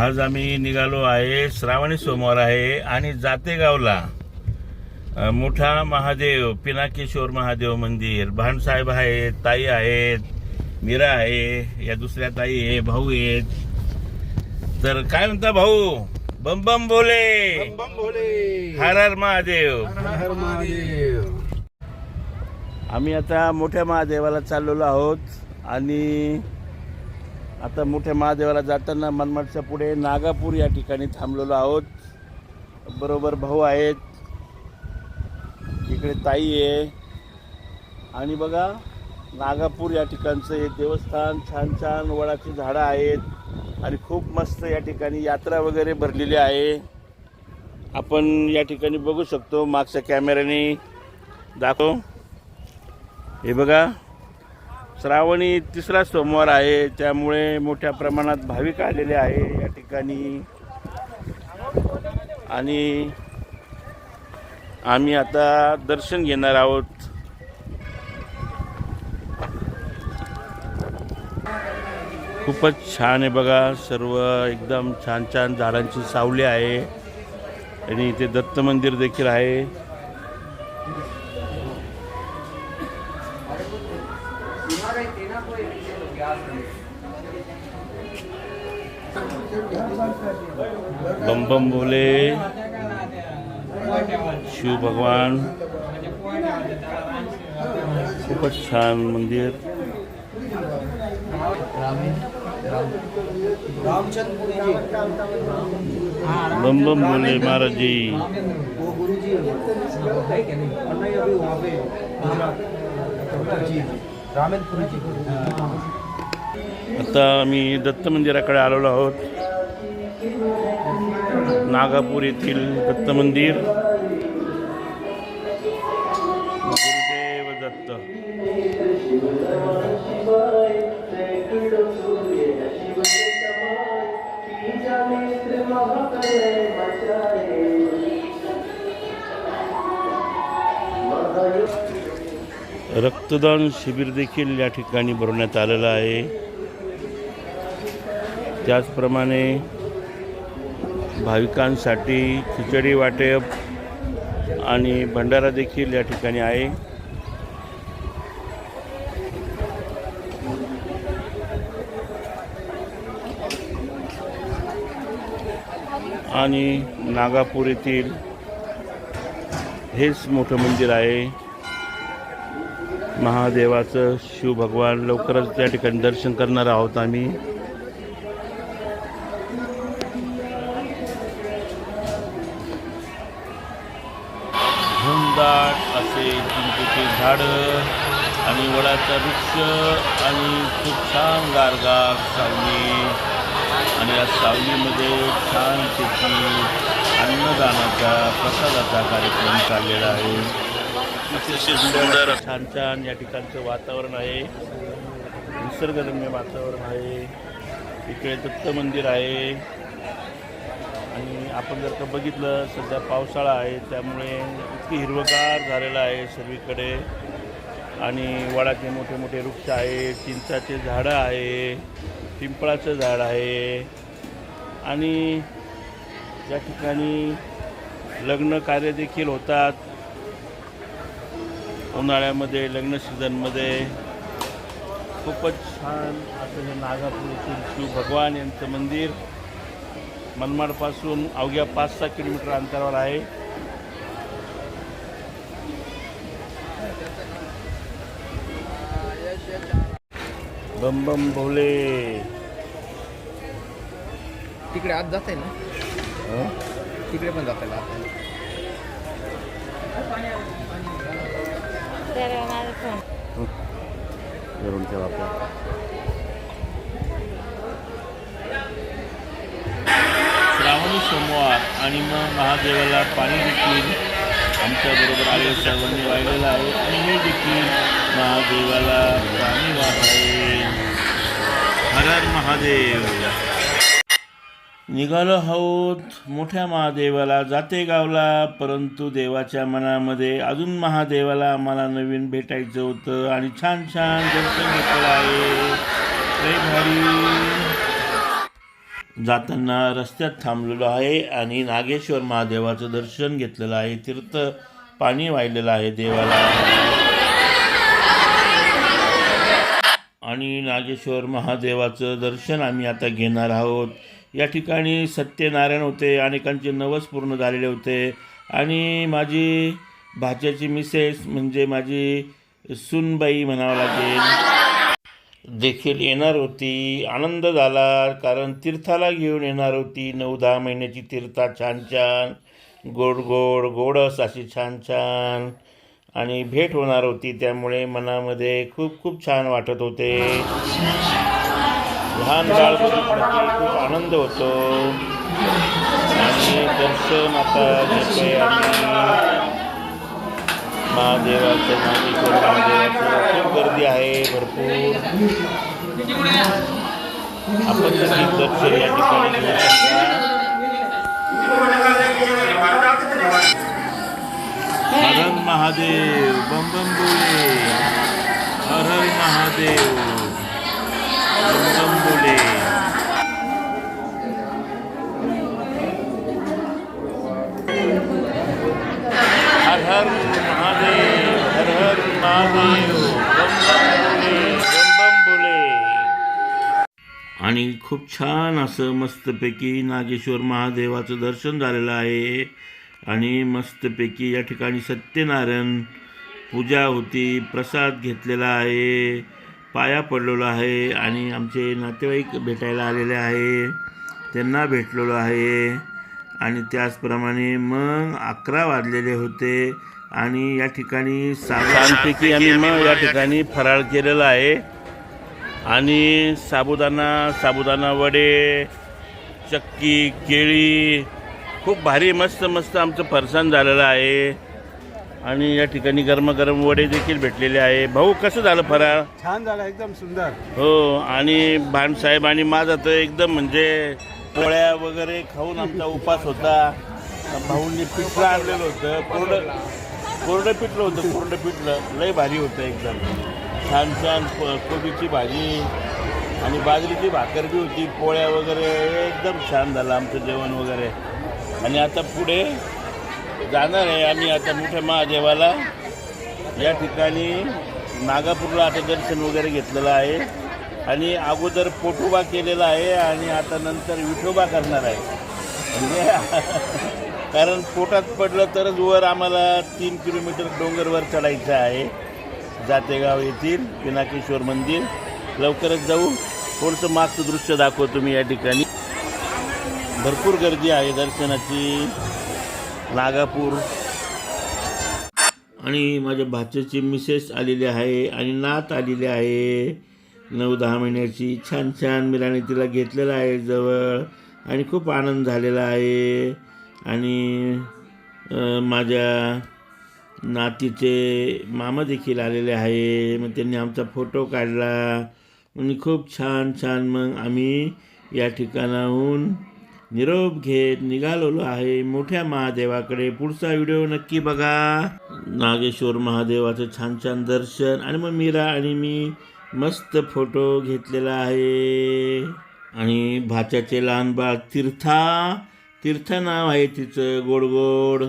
आज आम्ही निघालो आहे श्रावणी सोमवार आहे आणि जातेगावला. मोठा महादेव पिनाकेश्वर महादेव मंदिर. भानसाहेब आहेत ताई आहेत मीरा आहे या दुसऱ्या ताई आहे भाऊ आहेत. तर काय म्हणता भाऊ? बम बम बोले. बम भोले हर हर महादेव. हर महादेव. आम्ही आता मोठ्या महादेवाला चाललेलो आहोत आणि आता मोठ्या महादेवाला जाताना मनमाडच्या पुढे नागापूर या ठिकाणी थांबलेलो आहोत. बरोबर भाऊ आहेत. इकडे ताई आहे. आणि बघा नागापूर या ठिकाणचं हे देवस्थान छान छान वडाची झाडं आहेत. आणि खूप मस्त या ठिकाणी यात्रा वगैरे भरलेली आहे. आपण या ठिकाणी बघू शकतो मागच्या कॅमेऱ्याने. दाखव. हे बघा. श्रावणी तिसरा सोमवार आहे त्यामुळे मोठ्या प्रमाणात भाविक आलेले आहे या ठिकाणी. आणि आम्ही आता दर्शन घेणार आहोत. खूपच छान आहे बघा सर्व एकदम छान छान झाडांची सावली आहे. आणि इथे दत्त मंदिर देखील आहे. बम बम बोले शिव भगवान खूपच छान मंदिर रामचंद्र जी बम बम बोले महाराज जी वो आता मी दत्त मंदिराकडे आलेलो आहोत. नागापूर येथील दत्त मंदिर. रक्तदान शिबिर देखील या ठिकाणी भरवण्यात आलेलं आहे. त्याचप्रमाणे भाविकांसाठी खिचडी वाटप आणि भंडारा देखील या ठिकाणी आहे. आणि नागापूर येथील हेच मोठं मंदिर आहे. महादेवाचं शिव भगवान लवकरच त्या ठिकाणी दर्शन करणार आहोत आम्ही. घनदाट असे चिंचेचे झाडं आणि वडाचा वृक्ष आणि खूप छान गारगार सावली. आणि या सावलीमध्ये छान त्याची अन्नदानाचा प्रसादाचा कार्यक्रम चाललेला आहे. अतिशय सुंदर. छान छान या ठिकाणचं वातावरण आहे. निसर्गरम्य वातावरण आहे. इकडे दत्त मंदिर आहे. आणि आपण जर का बघितलं सध्या पावसाळा आहे त्यामुळे इतकी हिरवगार झालेलं आहे सर्वीकडे आणि वडाचे मोठे मोठे वृक्ष आहे चिंचाचे झाडं आहे पिंपळाचं झाड आहे. आणि या ठिकाणी लग्न कार्य देखील होतात. उन्हाळ्यामध्ये लग्न सीझनमध्ये खूपच छान असं हे नागापूर येथील शिव भगवान यांचं मंदिर मनमाडपासून अवघ्या पाच सहा किलोमीटर अंतरावर आहे. बम बम भोले. तिकडे आत जाते ना? तिकडे पण जाते आत. धरून ठेवा आपला श्रावणी सोमवार आणि मग महादेवाला पाणी देखील आमच्याबरोबर आले. सर्वांनी वाहिलेलं आहे आणि मी देखील महादेवाला पाणी वाहावे हर हर महादेव. निघालो आहोत मोठ्या महादेवाला जाते गावला परंतु देवाच्या मनामध्ये अजून महादेवाला आम्हाला नवीन भेटायचं होतं आणि छान छान दर्शन घेतलं आहे. जाताना रस्त्यात थांबलेलो आहे आणि नागेश्वर महादेवाचं दर्शन घेतलेलं आहे. तीर्थ पाणी वाहिलेलं आहे देवाला. आणि नागेश्वर महादेवाचं दर्शन आम्ही आता घेणार आहोत. या ठिकाणी सत्यनारायण होते अनेकांचे नवस पूर्ण झालेले होते. आणि माझी भाच्याची मिसेस म्हणजे माझी सुनबाई म्हणावं लागेल. देखील येणार होती आनंद झाला कारण तीर्थाला घेऊन येणार होती. नऊ दहा महिन्याची तीर्था छान छान गोड गोड गोडस अशी छान छान. आणि भेट होणार होती त्यामुळे मनामध्ये खूप खूप छान वाटत होते. लहान बाळ बघितलं की खूप आनंद होतो. आणि दर्शन आता घेतोय आम्ही. महादेवाचं नागेश्वर महादेवाचं खूप गर्दी आहे भरपूर. आपण देखील दर्शन या ठिकाणी घेऊ शकता. हर महादेव बम बम बोले हर हर महादेव. आणि खूप छान असं मस्तपैकी नागेश्वर महादेवाचं दर्शन झालेलं आहे. आणि मस्तपैकी या ठिकाणी सत्यनारायण पूजा होती प्रसाद घेतलेला आहे. पाया पडलेलो आहे आणि आमचे नातेवाईक भेटायला आलेले आहे. त्यांना भेटलेलो आहे. आणि त्याचप्रमाणे मग अकरा वाजलेले होते आणि या ठिकाणी छानपैकी आम्ही मग या ठिकाणी फराळ केलेला आहे. आणि साबुदाणा साबुदाणा वडे चक्की केळी खूप भारी मस्त मस्त आमचं फरसाण झालेलं आहे. आणि या ठिकाणी गरमागरम वडे देखील भेटलेले आहे. भाऊ कसं झालं फराळ? छान झाला एकदम सुंदर. हो आणि भानसाहेब आणि माझा तर एकदम म्हणजे पोळ्या वगैरे खाऊन आमचा उपास होता. भाऊंनी पिठलं आणलेलं होतं कोरडं कोरडं पिठलं होतं कोरडं पिठलं. लय भारी होतं एकदम. छान छान कोबीची भाजी आणि बाजरीची भाकर बी होती पोळ्या वगैरे एकदम छान झालं आमचं जेवण वगैरे. आणि आता पुढे जाणार आहे आम्ही आता मोठ्या महादेवाला. या ठिकाणी नागापूरला आता दर्शन वगैरे घेतलेलं आहे. आणि अगोदर पोटोबा केलेला आहे आणि आता नंतर विठोबा करणार आहे. म्हणजे कारण पोटात पडलं तरच वर आम्हाला तीन किलोमीटर डोंगरवर चढायचं आहे. जातेगाव येथील पिनाकेश्वर मंदिर. लवकरच जाऊ. थोडंसं मागचं दृश्य दाखवतो मी या ठिकाणी. भरपूर गर्दी आहे दर्शनाची. नागापूर. आणि माझ्या भाच्याची मिसेस आलेली आहे आणि नात आलेली आहे. नऊ दहा महिन्याची. छान छान मिलाने तिला घेतलेलं आहे जवळ. आणि खूप आनंद झालेला आहे. आणि माझ्या नातीचे मामा देखील आलेले आहे. मग त्यांनी आमचा फोटो काढला. आणि खूप छान छान मग आम्ही या ठिकाणाहून निरोप घेत निघालेलो आहे मोठ्या महादेवाकडे. पुढचा व्हिडिओ नक्की बघा. नागेश्वर महादेवाचं छान छान दर्शन आणि मग मीरा आणि मी मस्त फोटो घेतलेला आहे. आणि भाच्याचे लहान बाळ तीर्था. तीर्थ नाव आहे तिचं गोड गोड.